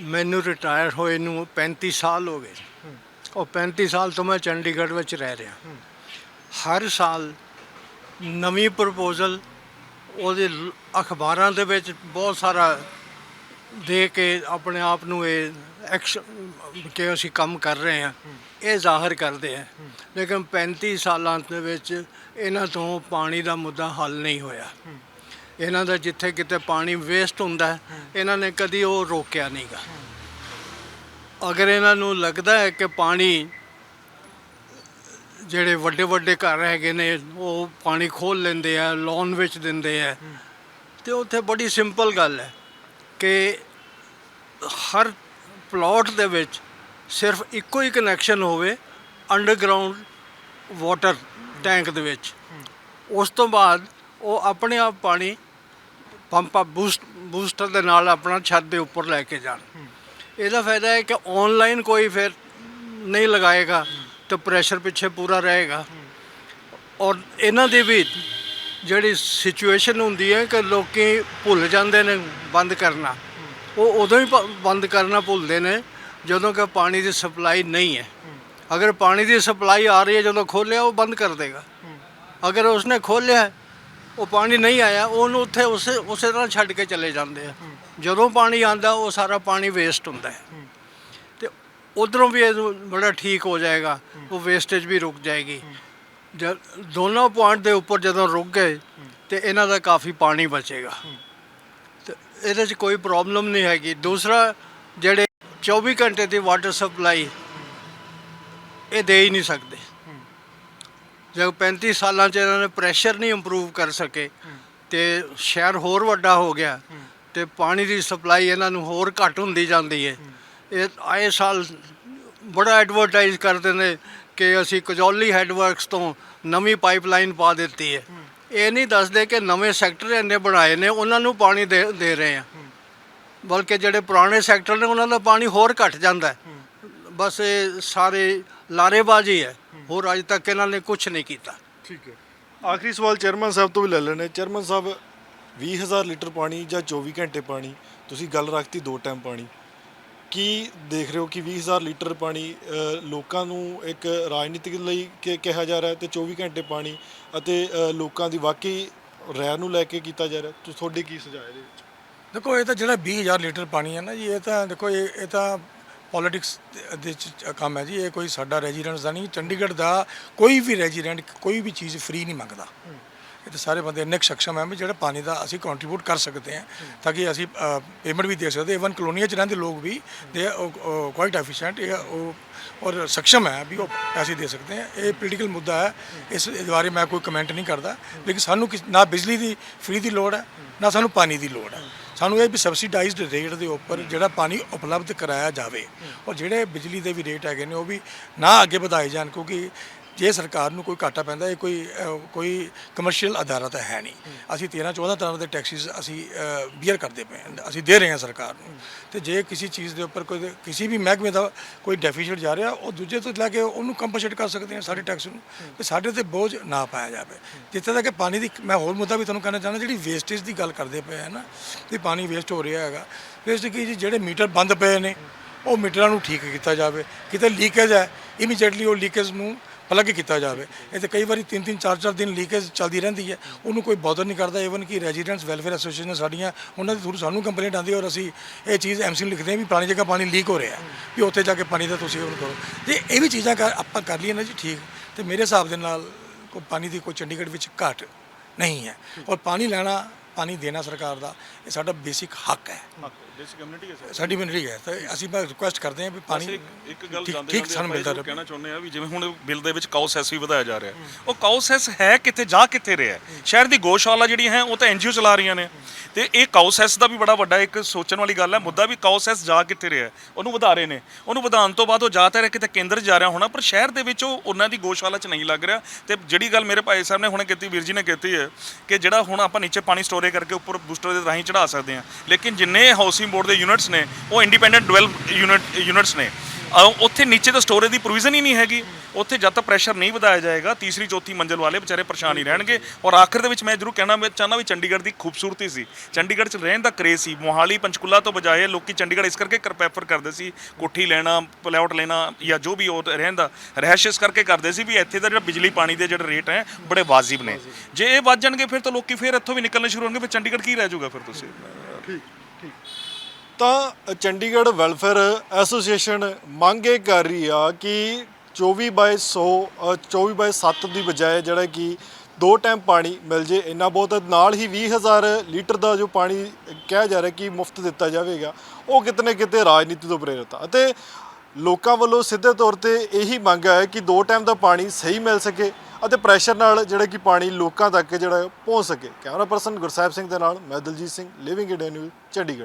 ਮੈਨੂੰ ਰਿਟਾਇਰ ਹੋਏ ਨੂੰ 35 ਸਾਲ ਹੋ ਗਏ। ਉਹ 35 ਸਾਲ ਤੋਂ ਮੈਂ ਚੰਡੀਗੜ੍ਹ ਵਿੱਚ ਰਹਿ ਰਿਹਾ। ਹਰ ਸਾਲ ਨਵੀਂ ਪ੍ਰਪੋਜ਼ਲ ਉਹਦੇ ਅਖਬਾਰਾਂ ਦੇ ਵਿੱਚ ਬਹੁਤ ਸਾਰਾ ਦੇ ਕੇ ਆਪਣੇ ਆਪ ਨੂੰ ਇਹ ਐਕਸ਼ਨ ਕਿ ਅਸੀਂ ਕੰਮ ਕਰ ਰਹੇ ਹਾਂ। ਇਹ ਜ਼ਾਹਰ ਕਰਦੇ ਆ। ਲੇਕਿਨ 35 ਸਾਲਾਂ ਦੇ ਵਿੱਚ ਇਹਨਾਂ ਤੋਂ ਪਾਣੀ ਦਾ ਮੁੱਦਾ ਹੱਲ ਨਹੀਂ ਹੋਇਆ। ਇਹਨਾਂ ਦਾ ਜਿੱਥੇ ਕਿਤੇ ਪਾਣੀ ਵੇਸਟ ਹੁੰਦਾ ਹੈ, ਇਹਨਾਂ ਨੇ ਕਦੀ ਉਹ ਰੋਕਿਆ ਨਹੀਂਗਾ। ਅਗਰ ਇਹਨਾਂ ਨੂੰ ਲੱਗਦਾ ਹੈ ਕਿ ਪਾਣੀ ਜਿਹੜੇ ਵੱਡੇ ਵੱਡੇ ਘਰ ਹੈਗੇ ਨੇ ਉਹ ਪਾਣੀ ਖੋਲ ਲੈਂਦੇ ਆ ਲੋਨ ਵਿੱਚ ਦਿੰਦੇ ਆ ਤੇ ਉੱਥੇ ਬੜੀ ਸਿੰਪਲ ਗੱਲ ਹੈ ਕਿ ਹਰ ਪਲਾਟ ਦੇ ਵਿੱਚ ਸਿਰਫ ਇੱਕੋ ਹੀ ਕਨੈਕਸ਼ਨ ਹੋਵੇ ਅੰਡਰਗਰਾਉਂਡ ਵਾਟਰ ਟੈਂਕ ਦੇ ਵਿੱਚ। ਉਸ ਤੋਂ ਬਾਅਦ ਉਹ ਆਪਣੇ ਆਪ ਪਾਣੀ ਪੰਪ ਬੂਸਟ, ਬੂਸਟਰ ਦੇ ਨਾਲ ਆਪਣਾ ਛੱਤ ਦੇ ਉੱਪਰ ਲੈ ਕੇ ਜਾਣ। ਇਹਦਾ ਫਾਇਦਾ ਹੈ ਕਿ ਆਨਲਾਈਨ ਕੋਈ ਫਿਰ ਨਹੀਂ ਲਗਾਏਗਾ ਤਾਂ ਪ੍ਰੈਸ਼ਰ ਪਿੱਛੇ ਪੂਰਾ ਰਹੇਗਾ। ਔਰ ਇਹਨਾਂ ਦੀ ਵੀ ਜਿਹੜੀ ਸਿਚੁਏਸ਼ਨ ਹੁੰਦੀ ਹੈ ਕਿ ਲੋਕੀ ਭੁੱਲ ਜਾਂਦੇ ਨੇ ਬੰਦ ਕਰਨਾ। ਉਹ ਉਦੋਂ ਹੀ ਬੰਦ ਕਰਨਾ ਭੁੱਲਦੇ ਨੇ ਜਦੋਂ ਕਿ ਪਾਣੀ ਦੀ ਸਪਲਾਈ ਨਹੀਂ ਹੈ। ਅਗਰ ਪਾਣੀ ਦੀ ਸਪਲਾਈ ਆ ਰਹੀ ਹੈ ਜਦੋਂ ਖੋਲਿਆ ਉਹ ਬੰਦ ਕਰ ਦੇਗਾ। ਅਗਰ ਉਸਨੇ ਖੋਲਿਆ ਉਹ ਪਾਣੀ ਨਹੀਂ ਆਇਆ, ਉਹਨੂੰ ਉੱਥੇ ਉਸੇ ਉਸੇ ਤਰ੍ਹਾਂ ਛੱਡ ਕੇ ਚਲੇ ਜਾਂਦੇ ਆ। ਜਦੋਂ ਪਾਣੀ ਆਂਦਾ ਉਹ ਸਾਰਾ ਪਾਣੀ ਵੇਸਟ ਹੁੰਦਾ ਹੈ। ਤੇ ਉਧਰੋਂ ਵੀ ਇਹ ਬੜਾ ਠੀਕ ਹੋ ਜਾਏਗਾ, ਉਹ ਵੇਸਟੇਜ ਵੀ ਰੁਕ ਜਾਏਗੀ। ਜਦ ਦੋਨੋਂ ਪੁਆਇੰਟ ਦੇ ਉੱਪਰ ਜਦੋਂ ਰੁਕ ਗਏ, ਤੇ ਇਹਨਾਂ ਦਾ ਕਾਫੀ ਪਾਣੀ ਬਚੇਗਾ। ਤੇ ਇਹਦੇ 'ਚ ਕੋਈ ਪ੍ਰੋਬਲਮ ਨਹੀਂ ਹੈਗੀ। ਦੂਸਰਾ, ਜਿਹੜੇ 24 ਘੰਟੇ ਦੀ ਵਾਟਰ ਸਪਲਾਈ ਇਹ ਦੇ ਹੀ ਨਹੀਂ ਸਕਦੇ। ਜਦ 35 ਸਾਲਾਂ 'ਚ ਇਹਨਾਂ ਨੇ ਪ੍ਰੈਸ਼ਰ ਨਹੀਂ ਇੰਪਰੂਵ ਕਰ ਸਕੇ ਤੇ ਸ਼ਹਿਰ ਹੋਰ ਵੱਡਾ ਹੋ ਗਿਆ ਤੇ ਪਾਣੀ ਦੀ ਸਪਲਾਈ ਇਹਨਾਂ ਨੂੰ ਹੋਰ ਘੱਟ ਹੁੰਦੀ ਜਾਂਦੀ ਹੈ ਇਹ ਆਏ ਸਾਲ ਬੜਾ ਐਡਵਰਟਾਈਜ਼ ਕਰਦੇ ਨੇ ਕਿ ਅਸੀਂ ਕਜੌਲੀ ਹੈਡਵਰਕਸ ਤੋਂ ਨਵੀਂ ਪਾਈਪਲਾਈਨ ਪਾ ਦਿੱਤੀ ਹੈ ਇਹ ਨਹੀਂ ਦੱਸਦੇ ਕਿ ਨਵੇਂ ਸੈਕਟਰ ਇਹਨੇ ਬਣਾਏ ਨੇ, ਉਹਨਾਂ ਨੂੰ ਪਾਣੀ ਦੇ ਦੇ ਰਹੇ ਆ। ਬਲਕਿ ਜਿਹੜੇ ਪੁਰਾਣੇ ਸੈਕਟਰ ਨੇ, ਉਹਨਾਂ ਦਾ ਪਾਣੀ ਹੋਰ ਘਟ ਜਾਂਦਾ ਬਸ ਇਹ ਸਾਰੇ ਲਾਰੇਬਾਜ਼ੀ ਹੈ ਹੋਰ ਅਜੇ ਤੱਕ ਇਹਨਾਂ ਨੇ ਕੁਝ ਨਹੀਂ ਕੀਤਾ। ਠੀਕ ਹੈ। ਆਖਰੀ ਸਵਾਲ ਚੇਅਰਮੈਨ ਸਾਹਿਬ ਤੋਂ ਵੀ ਲੈ ਲੈਣੇ ਚੇਅਰਮੈਨ ਸਾਹਿਬ 20000 ਲੀਟਰ ਪਾਣੀ ਜਾਂ 24 ਘੰਟੇ ਪਾਣੀ ਤੁਸੀਂ ਗੱਲ ਰੱਖਤੀ ਦੋ ਟਾਈਮ ਪਾਣੀ। ਕੀ ਦੇਖ ਰਹੇ ਹੋ ਕਿ 20000 ਲੀਟਰ ਪਾਣੀ ਲੋਕਾਂ ਨੂੰ ਇੱਕ ਰਾਜਨੀਤਿਕ ਲਈ ਕਿ- ਕਿਹਾ ਜਾ ਰਿਹਾ ਹੈ ਤੇ 24 ਘੰਟੇ ਪਾਣੀ ਅਤੇ ਲੋਕਾਂ ਦੀ ਵਾਕਈ ਰਹਿ ਨੂੰ ਲੈ ਕੇ ਕੀਤਾ ਜਾ ਰਿਹਾ? ਤੁਸੀਂ ਤੁਹਾਡੇ ਕੀ ਸੁਝਾਅ ਇਹਦੇ ਵਿੱਚ? ਦੇਖੋ ਇਹ ਤਾਂ ਜਿਹੜਾ 20000 ਲੀਟਰ ਪਾਣੀ ਹੈ ਨਾ ਜੀ ਇਹ ਤਾਂ ਦੇਖੋ ਇਹ ਇਹ ਤਾਂ ਪੋਲਿਟਿਕਸ ਦੇ ਕੰਮ ਹੈ ਜੀ, ਇਹ ਕੋਈ ਸਾਡਾ ਰੈਜ਼ੀਡੈਂਟਸ ਦਾ ਨਹੀਂ, ਚੰਡੀਗੜ੍ਹ ਦਾ ਕੋਈ ਵੀ ਰੈਜ਼ੀਡੈਂਟ ਕੋਈ ਵੀ ਚੀਜ਼ ਫ੍ਰੀ ਨਹੀਂ ਮੰਗਦਾ। ਇਹ ਤਾਂ ਸਾਰੇ ਬੰਦੇ ਇੰਨੇ ਸ਼ਕਸ਼ਮ ਹੈ ਵੀ ਜਿਹੜਾ ਪਾਣੀ ਦਾ ਅਸੀਂ ਕੰਟਰੀਬਿਊਟ ਕਰ ਸਕਦੇ ਹਾਂ, ਤਾਂ ਕਿ ਅਸੀਂ ਪੇਮੈਂਟ ਵੀ ਦੇ ਸਕਦੇ ਇਵਨ ਕਲੋਨੀਆਂ 'ਚ ਰਹਿੰਦੇ ਲੋਕ ਵੀ ਦੇ ਕੁਆਇਟ ਐਫੀਸ਼ੀਐਂਟ ਇਹ ਉਹ, ਔਰ ਸક્ષਮ ਹੈ ਵੀ ਉਹ ਪੈਸੇ ਦੇ ਸਕਦੇ ਆ ਇਹ ਪੋਲੀਟੀਕਲ ਮੁੱਦਾ ਹੈ, ਇਸ ਬਾਰੇ ਮੈਂ ਕੋਈ ਕਮੈਂਟ ਨਹੀਂ ਕਰਦਾ, ਲੇਕਿਨ ਸਾਨੂੰ ਨਾ ਬਿਜਲੀ ਦੀ ਫ੍ਰੀ ਦੀ ਲੋੜ ਹੈ, ਨਾ ਸਾਨੂੰ ਪਾਣੀ ਦੀ ਲੋੜ ਹੈ। ਸਾਨੂੰ ਇਹ ਵੀ ਸਬਸਿਡਾਈਜ਼ਡ ਰੇਟ ਦੇ ਉੱਪਰ ਜਿਹੜਾ ਪਾਣੀ ਉਪਲਬਧ ਕਰਾਇਆ ਜਾਵੇ। ਔਰ ਜਿਹੜੇ ਬਿਜਲੀ ਦੇ ਵੀ ਰੇਟ ਹੈਗੇ ਨੇ, ਉਹ ਵੀ ਨਾ ਅੱਗੇ ਵਧਾਏ ਜਾਣ, ਕਿਉਂਕਿ ਜੇ ਸਰਕਾਰ ਨੂੰ ਕੋਈ ਘਾਟਾ ਪੈਂਦਾ ਇਹ ਕੋਈ ਕੋਈ ਕਮਰਸ਼ੀਅਲ ਅਦਾਰਾ ਤਾਂ ਹੈ ਨਹੀਂ। ਅਸੀਂ 13 14 ਤਰ੍ਹਾਂ ਦੇ ਟੈਕਸਿਸ ਅਸੀਂ ਬੀਅਰ ਕਰਦੇ ਪਏ ਹਾਂ ਅਸੀਂ ਦੇ ਰਹੇ ਹਾਂ ਸਰਕਾਰ ਨੂੰ। ਤੇ ਜੇ ਕਿਸੇ ਚੀਜ਼ ਦੇ ਉੱਪਰ ਕੋਈ ਕਿਸੇ ਵੀ ਮਹਿਕਮੇ ਦਾ ਕੋਈ ਡੈਫੀਸ਼ੀਟ ਜਾ ਰਿਹਾ ਉਹ ਦੂਜੇ ਤੋਂ ਲੈ ਕੇ ਉਹਨੂੰ ਕੰਪਨਸੇਟ ਕਰ ਸਕਦੇ ਹਾਂ ਸਾਡੇ ਟੈਕਸ ਨੂੰ। ਕਿ ਸਾਡੇ ਤੇ ਬੋਝ ਨਾ ਪਾਇਆ ਜਾਵੇ। ਜਿੱਥੇ ਤੱਕ ਪਾਣੀ ਦੀ ਮੈਂ ਹੋਰ ਮੁੱਦਾ ਵੀ ਤੁਹਾਨੂੰ ਕਹਿਣਾ ਚਾਹੁੰਦਾ ਜਿਹੜੀ ਵੇਸਟੇਜ ਦੀ ਗੱਲ ਕਰਦੇ ਪਏ ਆ ਨਾ ਵੀ ਪਾਣੀ ਵੇਸਟ ਹੋ ਰਿਹਾ ਹੈਗਾ। ਵੇਸਟ ਕੀ ਜੀ ਜਿਹੜੇ ਮੀਟਰ ਬੰਦ ਪਏ ਨੇ ਉਹ ਮੀਟਰਾਂ ਨੂੰ ਠੀਕ ਕੀਤਾ ਜਾਵੇ। ਕਿਤੇ ਲੀਕੇਜ ਹੈ ਇਮੀਡੀਏਟਲੀ ਉਹ ਲੀਕੇਜ ਨੂੰ ਅਲੱਗ ਕੀਤਾ ਜਾਵੇ। ਇਹ ਤੇ ਕਈ ਵਾਰੀ 3-3 4-4 ਦਿਨ ਲੀਕੇਜ ਚੱਲਦੀ ਰਹਿੰਦੀ ਹੈ। ਉਹਨੂੰ ਕੋਈ ਬੌਦਰ ਨਹੀਂ ਕਰਦਾ ਈਵਨ ਕਿ ਰੈਜ਼ੀਡੈਂਟਸ ਵੈਲਫੇਅਰ ਐਸੋਸੀਏਸ਼ਨ ਸਾਡੀਆਂ, ਉਹਨਾਂ ਦੇ ਥਰੂ ਸਾਨੂੰ ਕੰਪਲੇਂਟ ਆਉਂਦੀ ਔਰ ਅਸੀਂ ਇਹ ਚੀਜ਼ ਐਮਸੀ ਨੂੰ ਲਿਖਦੇ ਹਾਂ ਵੀ ਪੁਰਾਣੀ ਜਗ੍ਹਾ ਪਾਣੀ ਲੀਕ ਹੋ ਰਿਹਾ ਵੀ ਉੱਥੇ ਜਾ ਕੇ ਪਾਣੀ ਦਾ ਤੁਸੀਂ ਉਹ ਕਰੋ। ਜੇ ਇਹ ਵੀ ਚੀਜ਼ਾਂ ਕਰ, ਆਪਾਂ ਕਰ ਲਈਏ ਨਾ ਜੀ, ਠੀਕ। ਤੇ ਮੇਰੇ ਹਿਸਾਬ ਦੇ ਨਾਲ ਕੋਈ ਪਾਣੀ ਦੀ ਕੋਈ ਚੰਡੀਗੜ੍ਹ ਵਿੱਚ ਘਾਟ ਨਹੀਂ ਹੈ। ਔਰ ਪਾਣੀ ਲੈਣਾ, ਪਾਣੀ ਦੇਣਾ ਸਰਕਾਰ ਦਾ, ਇਹ ਸਾਡਾ ਬੇਸਿਕ ਹੱਕ ਹੈ। ਬੇਸਿਕ ਕਮਿਊਨਿਟੀ ਹੈ ਸਰ? ਸਾਡੀ ਮਿਲਰੀ ਹੈ। ਤੇ ਅਸੀਂ ਬਸ ਰਿਕੁਐਸਟ ਕਰਦੇ ਹਾਂ ਵੀ ਪਾਣੀ ਇੱਕ ਗੱਲ ਠੀਕ- ਜਾਂਦੇ ਠੀਕ ਸਾਨੂੰ ਮਿਲਦਾ ਰਹੇ ਕਹਿਣਾ ਚਾਹੁੰਦੇ ਆ ਵੀ ਜਿਵੇਂ ਹੁਣ ਬਿੱਲ ਦੇ ਵਿੱਚ ਕਾਉ ਸੈਸ ਵੀ ਵਧਾਇਆ ਜਾ ਰਿਹਾ। ਉਹ ਕਾਉ ਸੈਸ ਹੈ ਕਿੱਥੇ ਜਾ ਕਿੱਥੇ ਰਿਹਾ ਹੈ? ਸ਼ਹਿਰ ਦੀ ਗੋਸ਼ਾਲਾ ਜਿਹੜੀ ਹੈ ਉਹ ਤਾਂ ਐਨਜੀਓ ਚਲਾ ਰਹੀਆਂ ਨੇ। ਤੇ ਇਹ ਕਾਉ ਸੈਸ ਦਾ ਵੀ ਬੜਾ ਵੱਡਾ ਇੱਕ ਸੋਚਣ ਵਾਲੀ ਗੱਲ ਹੈ। ਮੁੱਦਾ ਵੀ ਕਾਉ ਸੈਸ ਜਾ ਕਿੱਥੇ ਰਿਹਾ ਹੈ? ਉਹਨੂੰ ਵਧਾ ਰਹੇ ਨੇ। ਉਹਨੂੰ ਵਧਾਉਣ ਤੋਂ ਬਾਅਦ ਉਹ ਜਾ ਤਾਂ ਰਿਹਾ ਕਿਤੇ ਕੇਂਦਰ 'ਚ ਜਾ ਰਿਹਾ ਹੋਣਾ ਪਰ ਸ਼ਹਿਰ ਦੇ ਵਿੱਚ ਉਹ ਉਹਨਾਂ ਦੀ ਗੋਸ਼ਾਲਾ 'ਚ ਨਹੀਂ ਲੱਗ ਰਿਹਾ। ਤੇ ਜਿਹੜੀ ਗੱਲ ਮੇਰੇ ਭਾਈ ਸਾਹਿਬ ਨੇ ਹੁਣੇ ਕੀਤੀ ਵੀਰ ਜੀ ਨੇ ਕੀਤੀ ਹੈ ਕਿ ਜਿਹੜਾ ਹੁਣ ਆਪਾਂ ਨੀਚੇ ਪਾਣੀ ਸਟੋਰੇ ਕਰਕੇ ਉੱਪਰ ਬੂਸਟਰ ਦੇ ਰਾਹੀਂ ਚੜਾ ਸਕਦੇ ਹਾਂ। ਲੇਕਿਨ ਜਿੰਨੇ ਹਾਊਸਿੰਗ ਬੋਰਡ ਦੇ ਯੂਨਿਟਸ ਨੇ, ਉਹ ਇੰਡੀਪੈਂਡੈਂਟ ਡਿਵੈਲਪ ਯੂਨਿਟ ਯੂਨਿਟਸ ਨੇ। ਅਹ ਉੱਥੇ ਨੀਚੇ ਤਾਂ ਸਟੋਰੇਜ ਦੀ ਪ੍ਰੋਵੀਜ਼ਨ ਹੀ ਨਹੀਂ ਹੈਗੀ। ਉੱਥੇ ਜਦ ਤੱਕ ਪ੍ਰੈਸ਼ਰ ਨਹੀਂ ਵਧਾਇਆ ਜਾਏਗਾ, ਤੀਸਰੀ, ਚੌਥੀ ਮੰਜ਼ਲ ਵਾਲੇ ਵਿਚਾਰੇ ਪਰੇਸ਼ਾਨ ਹੀ ਰਹਿਣਗੇ। ਔਰ ਆਖਰ ਦੇ ਵਿੱਚ ਮੈਂ ਜ਼ਰੂਰ ਕਹਿਣਾ ਮੈਂ ਚਾਹੁੰਦਾ ਵੀ ਚੰਡੀਗੜ੍ਹ ਦੀ ਖੂਬਸੂਰਤੀ ਸੀ। ਚੰਡੀਗੜ੍ਹ 'ਚ ਰਹਿਣ ਦਾ ਕਰੇਜ਼ ਸੀ। ਮੋਹਾਲੀ, ਪੰਚਕੂਲਾ ਤੋਂ ਬਜਾਏ ਲੋਕੀ ਚੰਡੀਗੜ੍ਹ ਇਸ ਕਰਕੇ ਕਰ ਪ੍ਰੈਫਰ ਕਰਦੇ ਸੀ, ਕੋਠੀ ਲੈਣਾ ਪਲਾਟ ਲੈਣਾ ਜਾਂ ਜੋ ਵੀ ਉਹ ਰਹਿਣ ਦਾ ਰਹਿਸ਼ ਇਸ ਕਰਕੇ ਕਰਦੇ ਸੀ ਵੀ ਇੱਥੇ ਦਾ ਜਿਹੜਾ ਬਿਜਲੀ ਪਾਣੀ ਦੇ ਜਿਹੜੇ ਰੇਟ ਹੈ, ਬੜੇ ਵਾਜਿਬ ਨੇ। ਜੇ ਇਹ ਵੱਧ ਜਾਣਗੇ ਫਿਰ ਤਾਂ ਲੋਕੀ ਫਿਰ ਇੱਥੋਂ ਵੀ ਨਿਕਲਣੇ ਸ਼ੁਰੂ ਹੋਣਗੇ, ਫਿਰ ਚੰਡੀਗੜ੍ਹ ਕੀ ਰਹਿ ਜਾਊਗਾ ਫਿਰ ਤੁਸੀਂ? ਠੀਕ ਠੀਕ। ਤਾਂ ਚੰਡੀਗੜ੍ਹ ਵੈਲਫੇਅਰ ਐਸੋਸੀਏਸ਼ਨ ਮੰਗ ਇਹ ਕਰ ਰਹੀ ਆ ਕਿ 24 ਬਾਏ 100 ਅ, 24 ਬਾਈ 7 ਦੀ ਬਜਾਏ ਜਿਹੜਾ ਕਿ ਦੋ ਟਾਈਮ ਪਾਣੀ ਮਿਲ ਜੇ ਇੰਨਾ ਬਹੁਤ ਨਾਲ ਹੀ 20000 ਲੀਟਰ ਦਾ ਜੋ ਪਾਣੀ ਕਿਹਾ ਜਾ ਰਿਹਾ ਕਿ ਮੁਫਤ ਦਿੱਤਾ ਜਾਵੇਗਾ ਉਹ ਕਿਤੇ ਨਾ ਕਿਤੇ ਰਾਜਨੀਤੀ ਤੋਂ ਪ੍ਰੇਰਿਤ ਆ। ਅਤੇ ਲੋਕਾਂ ਵੱਲੋਂ ਸਿੱਧੇ ਤੌਰ ਤੇ ਇਹੀ ਮੰਗ ਹੈ ਕਿ ਦੋ ਟਾਈਮ ਦਾ ਪਾਣੀ ਸਹੀ ਮਿਲ ਸਕੇ ਅਤੇ ਪ੍ਰੈਸ਼ਰ ਨਾਲ ਜਿਹੜਾ ਕਿ ਪਾਣੀ ਲੋਕਾਂ ਤੱਕ ਜਿਹੜਾ ਪਹੁੰਚ ਸਕੇ। ਕੈਮਰਾ ਪਰਸਨ ਗੁਰਸਾਹਿਬ ਸਿੰਘ ਦੇ ਨਾਲ ਮੈਂ Daljit Singh living India news Chandigarh.